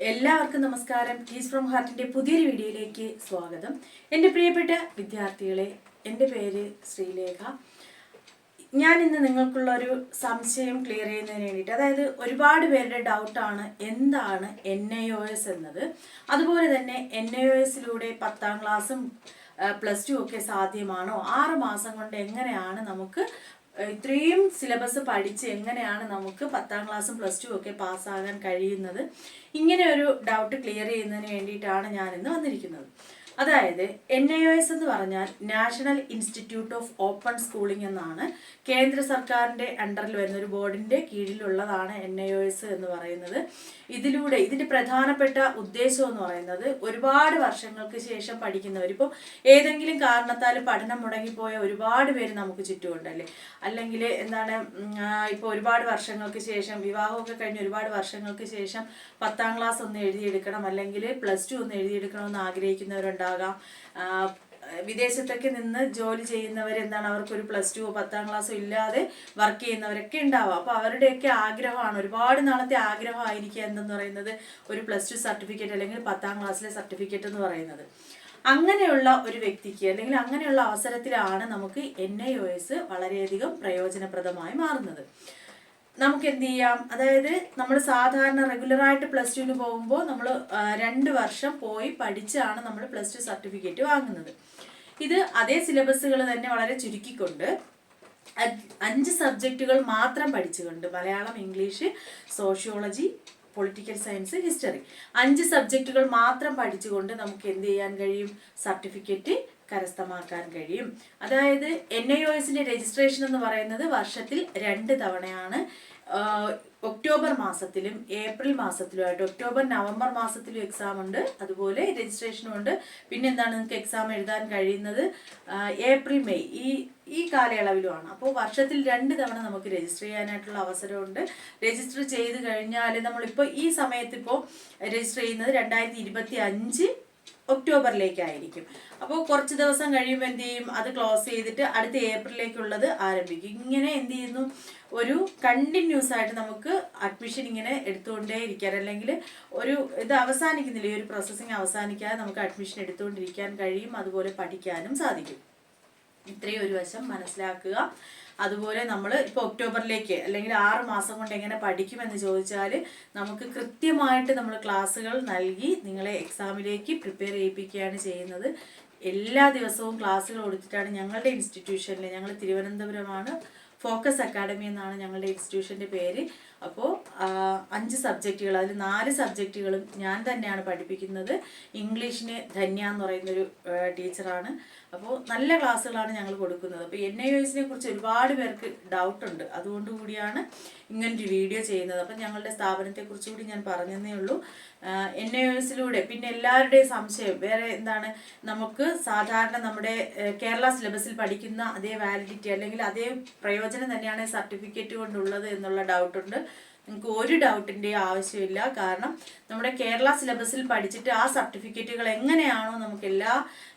എല്ലാവർക്കും നമസ്കാരം. ടീസ് ഫ്രം ഹാർട്ടിന്റെ പുതിയൊരു വീഡിയോയിലേക്ക് സ്വാഗതം. എന്റെ പ്രിയപ്പെട്ട വിദ്യാർത്ഥികളെ എന്റെ പേര് ശ്രീലേഖ. ഞാൻ ഇന്ന് നിങ്ങൾക്കുള്ള ഒരു സംശയം ക്ലിയർ ചെയ്യുന്നതിന് വേണ്ടിയിട്ട് അതായത് ഒരുപാട് പേരുടെ ഡൗട്ടാണ് എന്താണ് എൻ ഐ ഒ എസ് എന്നത്. അതുപോലെ തന്നെ എൻ ഐ ഒ എസിലൂടെ പത്താം ക്ലാസ്സും പ്ലസ് ടു ഒക്കെ സാധ്യമാണോ? ആറ് മാസം കൊണ്ട് എങ്ങനെയാണ് നമുക്ക് ഇത്രയും സിലബസ് പഠിച്ച് എങ്ങനെയാണ് നമുക്ക് പത്താം ക്ലാസ്സും പ്ലസ് ടു ഒക്കെ പാസ്സാകാൻ കഴിയുന്നത്? ഇങ്ങനെ ഒരു ഡൗട്ട് ക്ലിയർ ചെയ്യുന്നതിന് വേണ്ടിയിട്ടാണ് ഞാൻ ഇന്ന് വന്നിരിക്കുന്നത്. അതായത് എൻ ഐ ഒ എസ് എന്ന് പറഞ്ഞാൽ national institute of open schooling എന്നാണ്. കേന്ദ്ര സർക്കാരിന്റെ അണ്ടറിൽ വരുന്ന ഒരു ബോർഡിന്റെ കീഴിലുള്ളതാണ് എൻ ഐ ഒ എസ് എന്ന് പറയുന്നത്. ഇതിലൂടെ ഇതിന്റെ പ്രധാനപ്പെട്ട ഉദ്ദേശം എന്ന് പറയുന്നത് ഒരുപാട് വർഷങ്ങൾക്ക് ശേഷം പഠിക്കുന്നവർ ഇപ്പോൾ ഏതെങ്കിലും കാരണത്താൽ പഠനം മുടങ്ങിപ്പോയ ഒരുപാട് പേര് നമുക്ക് ചുറ്റുമുണ്ടല്ലേ? അല്ലെങ്കിൽ എന്താണ് ഇപ്പോൾ ഒരുപാട് വർഷങ്ങൾക്ക് ശേഷം വിവാഹമൊക്കെ കഴിഞ്ഞ് ഒരുപാട് വർഷങ്ങൾക്ക് ശേഷം പത്താം ക്ലാസ് ഒന്ന് എഴുതിയെടുക്കണം അല്ലെങ്കിൽ പ്ലസ് ടു ഒന്ന് എഴുതിയെടുക്കണമെന്ന് ആഗ്രഹിക്കുന്നവരുണ്ടാകാം ആ, വിദേശത്തൊക്കെ നിന്ന് ജോലി ചെയ്യുന്നവർ എന്താണ് അവർക്ക് ഒരു പ്ലസ് ടു പത്താം ക്ലാസ്സോ ഇല്ലാതെ വർക്ക് ചെയ്യുന്നവരൊക്കെ ഉണ്ടാവാം. അപ്പോൾ അവരുടെയൊക്കെ ആഗ്രഹമാണ്. ഒരുപാട് നാളത്തെ ആഗ്രഹമായിരിക്കുക എന്തെന്ന് പറയുന്നത്? ഒരു പ്ലസ് ടു സർട്ടിഫിക്കറ്റ് അല്ലെങ്കിൽ പത്താം ക്ലാസ്സിലെ സർട്ടിഫിക്കറ്റ് എന്ന് പറയുന്നത്. അങ്ങനെയുള്ള ഒരു വ്യക്തിക്ക് അല്ലെങ്കിൽ അങ്ങനെയുള്ള അവസരത്തിലാണ് നമുക്ക് എൻ ഐ ഒ എസ് വളരെയധികം പ്രയോജനപ്രദമായി മാറുന്നത്. നമുക്ക് എന്ത് ചെയ്യാം അതായത് നമ്മൾ സാധാരണ റെഗുലർ ആയിട്ട് പ്ലസ് ടുവിന് പോകുമ്പോൾ നമ്മൾ രണ്ട് വർഷം പോയി പഠിച്ചാണ് നമ്മൾ പ്ലസ് ടു സർട്ടിഫിക്കറ്റ് വാങ്ങുന്നത്. ഇത് അതേ സിലബസുകൾ തന്നെ വളരെ ചുരുക്കിക്കൊണ്ട് അഞ്ച് സബ്ജക്റ്റുകൾ മാത്രം പഠിച്ചുകൊണ്ട് Malayalam English sociology political science history അഞ്ച് സബ്ജക്റ്റുകൾ മാത്രം പഠിച്ചുകൊണ്ട് നമുക്ക് എന്ത് ചെയ്യാൻ കഴിയും? സർട്ടിഫിക്കറ്റ് കരസ്ഥമാക്കാൻ കഴിയും. അതായത് എൻ ഐ ഒ എസിന്റെ രജിസ്ട്രേഷൻ എന്ന് പറയുന്നത് വർഷത്തിൽ രണ്ട് തവണയാണ്. ഒക്ടോബർ മാസത്തിലും ഏപ്രിൽ മാസത്തിലുമായിട്ട് ഒക്ടോബർ നവംബർ മാസത്തിലും എക്സാം ഉണ്ട്. അതുപോലെ രജിസ്ട്രേഷനും ഉണ്ട്. പിന്നെ എന്താണ് നിങ്ങൾക്ക് എക്സാം എഴുതാൻ കഴിയുന്നത്? ഏപ്രിൽ മെയ് ഈ ഈ കാലയളവിലുമാണ്. അപ്പോൾ വർഷത്തിൽ രണ്ട് തവണ നമുക്ക് രജിസ്റ്റർ ചെയ്യാനായിട്ടുള്ള അവസരമുണ്ട്. രജിസ്റ്റർ ചെയ്ത് കഴിഞ്ഞാൽ നമ്മളിപ്പോൾ ഈ സമയത്ത് ഇപ്പോൾ രജിസ്റ്റർ ചെയ്യുന്നത് രണ്ടായിരത്തി ഇരുപത്തി അഞ്ച് ഒക്ടോബറിലേക്കായിരിക്കും. അപ്പോൾ കുറച്ച് ദിവസം കഴിയുമ്പോൾ എന്ത് ചെയ്യും? അത് ക്ലോസ് ചെയ്തിട്ട് അടുത്ത ഏപ്രിലേക്കുള്ളത് ആരംഭിക്കും. ഇങ്ങനെ എന്ത് ചെയ്യുന്നു? ഒരു കണ്ടിന്യൂസ് ആയിട്ട് നമുക്ക് അഡ്മിഷൻ ഇങ്ങനെ എടുത്തുകൊണ്ടേ ഇരിക്കാൻ അല്ലെങ്കിൽ ഒരു ഇത് അവസാനിക്കുന്നില്ല. ഈ ഒരു പ്രോസസ്സിങ് അവസാനിക്കാതെ നമുക്ക് അഡ്മിഷൻ എടുത്തുകൊണ്ടിരിക്കാൻ കഴിയും അതുപോലെ പഠിക്കാനും സാധിക്കും. ഇത്രയും ഒരു വശം മനസ്സിലാക്കുക. അതുപോലെ നമ്മൾ ഇപ്പോൾ ഒക്ടോബറിലേക്ക് അല്ലെങ്കിൽ ആറ് മാസം കൊണ്ട് എങ്ങനെ പഠിക്കുമെന്ന് ചോദിച്ചാൽ നമുക്ക് കൃത്യമായിട്ട് നമ്മൾ ക്ലാസ്സുകൾ നൽകി നിങ്ങളെ എക്സാമിലേക്ക് പ്രിപ്പയർ ചെയ്യിപ്പിക്കുകയാണ് ചെയ്യുന്നത്. എല്ലാ ദിവസവും ക്ലാസ്സുകൾ കൊടുത്തിട്ടാണ് ഞങ്ങളുടെ ഇൻസ്റ്റിറ്റ്യൂഷനിൽ ഞങ്ങൾ തിരുവനന്തപുരമാണ് ഫോക്കസ് അക്കാഡമി എന്നാണ് ഞങ്ങളുടെ ഇൻസ്റ്റിറ്റ്യൂഷന്റെ പേര്. അപ്പോൾ അഞ്ച് സബ്ജക്റ്റുകൾ അതിൽ നാല് സബ്ജക്റ്റുകളും ഞാൻ തന്നെയാണ് പഠിപ്പിക്കുന്നത്. ഇംഗ്ലീഷിന് ധന്യ എന്ന് പറയുന്നൊരു ടീച്ചറാണ്. അപ്പോൾ നല്ല ക്ലാസ്സുകളാണ് ഞങ്ങൾ കൊടുക്കുന്നത്. അപ്പോൾ എൻ ഐ എസിനെ കുറിച്ച് ഒരുപാട് പേർക്ക് ഡൗട്ടുണ്ട് അതുകൊണ്ട് കൂടിയാണ് ഇങ്ങനൊരു വീഡിയോ ചെയ്യുന്നത്. അപ്പം ഞങ്ങളുടെ സ്ഥാപനത്തെക്കുറിച്ച് കൂടി ഞാൻ പറഞ്ഞതേ ഉള്ളൂ. എൻ ഐ എസിലൂടെ പിന്നെ എല്ലാവരുടെയും സംശയം വേറെ എന്താണ്? നമുക്ക് സാധാരണ നമ്മുടെ കേരള സിലബസിൽ പഠിക്കുന്ന അതേ വാലിഡിറ്റി അല്ലെങ്കിൽ അതേ പ്രയോജനം തന്നെയാണ് സർട്ടിഫിക്കറ്റ് കൊണ്ടുള്ളത് എന്നുള്ള ഡൗട്ടുണ്ട് നിങ്ങൾക്ക് ഒരു ഡൗട്ടിന്റെ ആവശ്യമില്ല. കാരണം നമ്മുടെ കേരള സിലബസിൽ പഠിച്ചിട്ട് ആ സർട്ടിഫിക്കറ്റുകൾ എങ്ങനെയാണോ നമുക്ക് എല്ലാ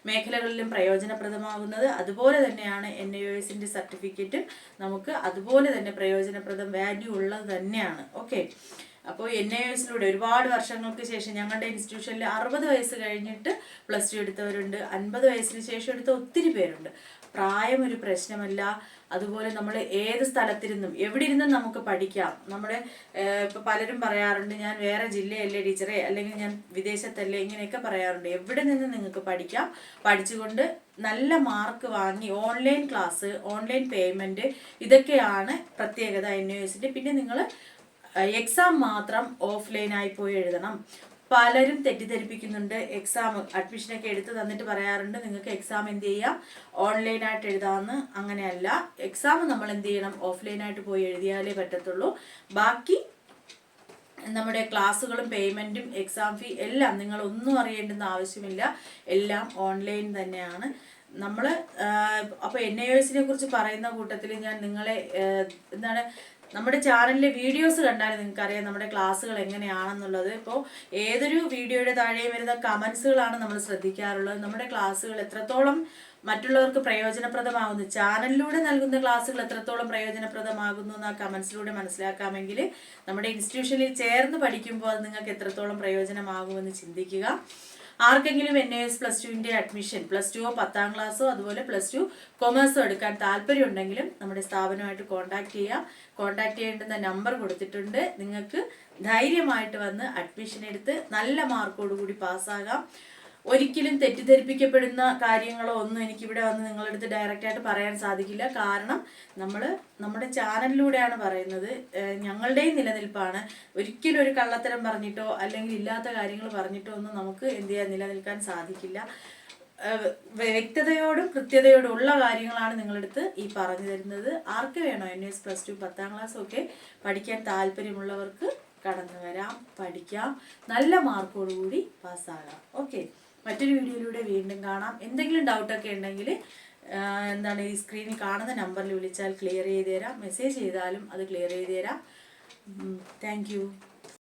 മേഖലകളിലും പ്രയോജനപ്രദമാകുന്നത് അതുപോലെ തന്നെയാണ് എൻ ഐ എസിന്റെ സർട്ടിഫിക്കറ്റ് നമുക്ക് അതുപോലെ തന്നെ പ്രയോജനപ്രദം വാല്യൂ ഉള്ളത് തന്നെയാണ്. ഓക്കെ അപ്പോൾ എൻ ഐ എസിലൂടെ ഒരുപാട് വർഷങ്ങൾക്ക് ശേഷം ഞങ്ങളുടെ ഇൻസ്റ്റിറ്റ്യൂഷനിൽ അറുപത് വയസ്സ് കഴിഞ്ഞിട്ട് പ്ലസ് ടു എടുത്തവരുണ്ട്. അൻപത് വയസ്സിന് ശേഷം എടുത്ത ഒത്തിരി പേരുണ്ട്. പ്രായം ഒരു പ്രശ്നമല്ല. അതുപോലെ നമ്മൾ ഏത് സ്ഥലത്തിരുന്നും എവിടെ ഇരുന്നും നമുക്ക് പഠിക്കാം. നമ്മുടെ ഇപ്പം പലരും പറയാറുണ്ട് ഞാൻ വേറെ ജില്ലയല്ലേ ടീച്ചറെ? അല്ലെങ്കിൽ ഞാൻ വിദേശത്തല്ലേ? ഇങ്ങനെയൊക്കെ പറയാറുണ്ട്. എവിടെ നിന്ന് നിങ്ങൾക്ക് പഠിക്കാം? പഠിച്ചുകൊണ്ട് നല്ല മാർക്ക് വാങ്ങി ഓൺലൈൻ ക്ലാസ് ഓൺലൈൻ പേയ്മെന്റ് ഇതൊക്കെയാണ് പ്രത്യേകത എൻ യു എസിന്റെ പിന്നെ നിങ്ങൾ എക്സാം മാത്രം ഓഫ്ലൈനായി പോയി എഴുതണം. പലരും തെറ്റിദ്ധരിപ്പിക്കുന്നുണ്ട്. എക്സാം അഡ്മിഷനൊക്കെ എടുത്ത് തന്നിട്ട് പറയാറുണ്ട് നിങ്ങൾക്ക് എക്സാം എന്ത് ചെയ്യാം? ഓൺലൈനായിട്ട് എഴുതാമെന്ന് അങ്ങനെയല്ല. എക്സാം നമ്മൾ എന്ത് ചെയ്യണം? ഓഫ്ലൈനായിട്ട് പോയി എഴുതിയാലേ പറ്റത്തുള്ളൂ. ബാക്കി നമ്മുടെ ക്ലാസ്സുകളും പേയ്മെന്റും എക്സാം ഫീ എല്ലാം നിങ്ങൾ ഒന്നും അറിയേണ്ടുന്ന ആവശ്യമില്ല. എല്ലാം ഓൺലൈൻ തന്നെയാണ്. നമ്മൾ അപ്പോൾ എൻ ഐ എസിനെ കുറിച്ച് പറയുന്ന കൂട്ടത്തിൽ ഞാൻ നിങ്ങളെ എന്താണ് നമ്മുടെ ചാനലിലെ വീഡിയോസ് കണ്ടാൽ നിങ്ങൾക്ക് അറിയാം നമ്മുടെ ക്ലാസ്സുകൾ എങ്ങനെയാണെന്നുള്ളത്. ഇപ്പോൾ ഏതൊരു വീഡിയോയുടെ താഴെയും വരുന്ന കമൻസുകളാണ് നമ്മൾ ശ്രദ്ധിക്കാറുള്ളത്. നമ്മുടെ ക്ലാസ്സുകൾ എത്രത്തോളം മറ്റുള്ളവർക്ക് പ്രയോജനപ്രദമാകുന്നു ചാനലിലൂടെ നൽകുന്ന ക്ലാസ്സുകൾ എത്രത്തോളം പ്രയോജനപ്രദമാകുന്നു എന്ന് ആ കമൻസിലൂടെ മനസ്സിലാക്കാമെങ്കിൽ നമ്മുടെ ഇൻസ്റ്റിറ്റ്യൂഷനിൽ ചേർന്ന് പഠിക്കുമ്പോൾ അത് നിങ്ങൾക്ക് എത്രത്തോളം പ്രയോജനമാകുമെന്ന് ചിന്തിക്കുക. ആർക്കെങ്കിലും എൻ എസ് പ്ലസ് ടുവിന്റെ അഡ്മിഷൻ പ്ലസ് ടുവോ പത്താം ക്ലാസ്സോ അതുപോലെ പ്ലസ് ടു കൊമേഴ്സോ എടുക്കാൻ താല്പര്യമുണ്ടെങ്കിലും നമ്മുടെ സ്ഥാപനമായിട്ട് കോൺടാക്ട് ചെയ്യാം. കോൺടാക്ട് ചെയ്യേണ്ടുന്ന നമ്പർ കൊടുത്തിട്ടുണ്ട്. നിങ്ങൾക്ക് ധൈര്യമായിട്ട് വന്ന് അഡ്മിഷൻ എടുത്ത് നല്ല മാർക്കോടുകൂടി പാസ്സാകാം ഒരിക്കലും തെറ്റിദ്ധരിപ്പിക്കപ്പെടുന്ന കാര്യങ്ങളോ ഒന്നും എനിക്കിവിടെ വന്ന് നിങ്ങളടുത്ത് ഡയറക്റ്റായിട്ട് പറയാൻ സാധിക്കില്ല. കാരണം നമ്മൾ നമ്മുടെ ചാനലിലൂടെയാണ് പറയുന്നത്. ഞങ്ങളുടെയും നിലനിൽപ്പാണ്. ഒരിക്കലും ഒരു കള്ളത്തരം പറഞ്ഞിട്ടോ അല്ലെങ്കിൽ ഇല്ലാത്ത കാര്യങ്ങൾ പറഞ്ഞിട്ടോ ഒന്നും നമുക്ക് എന്ത് ചെയ്യാൻ നിലനിൽക്കാൻ സാധിക്കില്ല. വ്യക്തതയോടും കൃത്യതയോടും ഉള്ള കാര്യങ്ങളാണ് നിങ്ങളടുത്ത് ഈ പറഞ്ഞു തരുന്നത്. ആർക്ക് വേണോ എൻ എസ് പ്ലസ് ടു പത്താം ക്ലാസ് ഒക്കെ പഠിക്കാൻ താല്പര്യമുള്ളവർക്ക് കടന്നു വരാം പഠിക്കാം. നല്ല മാർക്കോടുകൂടി പാസ്സാകാം. ഓക്കെ. മറ്റൊരു വീഡിയോയിലൂടെ വീണ്ടും കാണാം. എന്തെങ്കിലും ഡൗട്ടൊക്കെ ഉണ്ടെങ്കിൽ എന്താണ് ഈ സ്ക്രീനിൽ കാണുന്ന നമ്പറിൽ വിളിച്ചാൽ ക്ലിയർ ചെയ്ത് തരാം മെസ്സേജ് ചെയ്താലും അത് ക്ലിയർ ചെയ്ത് തരാം താങ്ക്